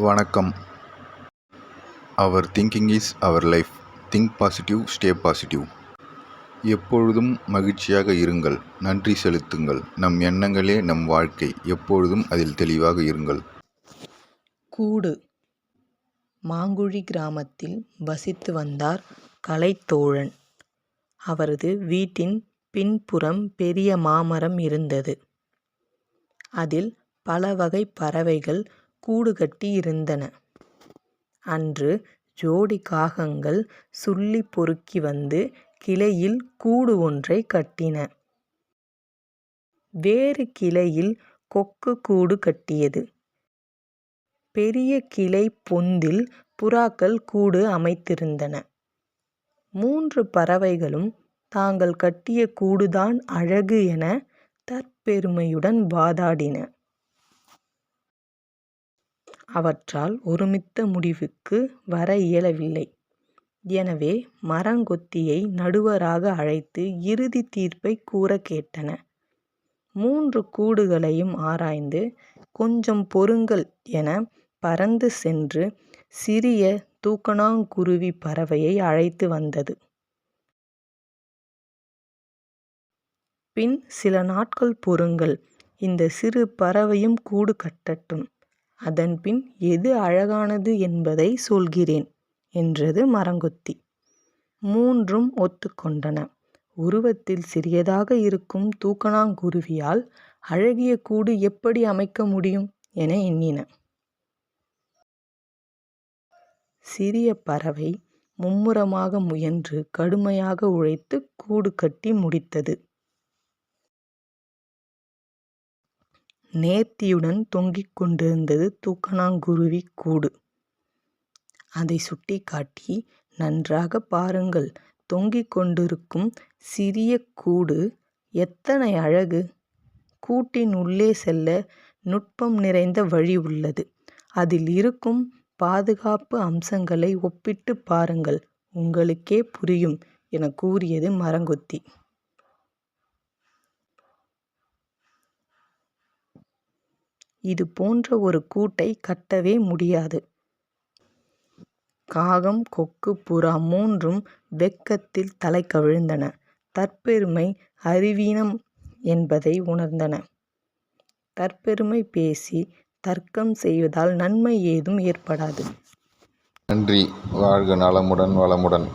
வணக்கம். Our thinking is our life think positive stay positive எப்பொழுதும் மகிழ்ச்சியாக இருங்கள். நன்றி செலுத்துங்கள். நம் எண்ணங்களே நம் வாழ்க்கை. எப்பொழுதும் அதில் தெளிவாக இருங்கள். கூடு. மாங்குழி கிராமத்தில் வசித்து வந்தார் கலைத்தோழன். அவரது வீட்டின் பின்புறம் பெரிய மாமரம் இருந்தது. அதில் பல வகை பறவைகள் கூடு கட்டி இருந்தன. அன்று ஜோடி காகங்கள் சுள்ளி பொறுக்கி வந்து கிளையில் கூடு ஒன்றை கட்டின. வேறு கிளையில் கொக்கு கூடு கட்டியது. பெரிய கிளை பொந்தில் புறாக்கள் கூடு அமைத்திருந்தன. மூன்று பறவைகளும் தாங்கள் கட்டிய கூடுதான் அழகு என தற்பெருமையுடன் வாதாடின. அவற்றால் ஒருமித்த முடிவுக்கு வர இயலவில்லை. எனவே மரங்கொத்தியை நடுவராக அழைத்து இறுதி தீர்ப்பை கூற கேட்டன. மூன்று கூடுகளையும் ஆராய்ந்து கொஞ்சம் பொறுங்கள் என பறந்து சென்று சிறிய தூக்கணாங்குருவி பறவையை அழைத்து வந்தது. பின் சில நாட்கள் பொறுங்கள். இந்த சிறு பறவையும் கூடு கட்டட்டும். அதன்பின் எது அழகானது என்பதை சொல்கிறேன் என்றது மரங்கொத்தி. மூன்றும் ஒத்துக்கொண்டன. உருவத்தில் சிறியதாக இருக்கும் தூக்கணாங்குருவியால் அழகிய கூடு எப்படி அமைக்க முடியும் என எண்ணின. சிறிய பறவை மும்முரமாக முயன்று கடுமையாக உழைத்து கூடு கட்டி முடித்தது. நேர்த்தியுடன் தொங்கிக் கொண்டிருந்தது தூக்கணாங்குருவி கூடு. அதை சுட்டிக்காட்டி நன்றாக பாருங்கள். தொங்கிக் கொண்டிருக்கும் சிறிய கூடு எத்தனை அழகு! கூட்டின் உள்ளே செல்ல நுட்பம் நிறைந்த வழி உள்ளது. அதில் இருக்கும் பாதுகாப்பு அம்சங்களை ஒப்பிட்டு பாருங்கள். உங்களுக்கே புரியும் என கூறியது மரங்கொத்தி. இது போன்ற ஒரு கூட்டை கட்டவே முடியாது. காகம் கொக்கு புறா மூன்றும் வெட்கத்தில் தலை கவிழ்ந்தன. தற்பெருமை அறிவீனம் என்பதை உணர்ந்தன. தற்பெருமை பேசி தர்க்கம் செய்வதால் நன்மை ஏதும் ஏற்படாது. நன்றி. வாழ்க நலமுடன் வளமுடன்.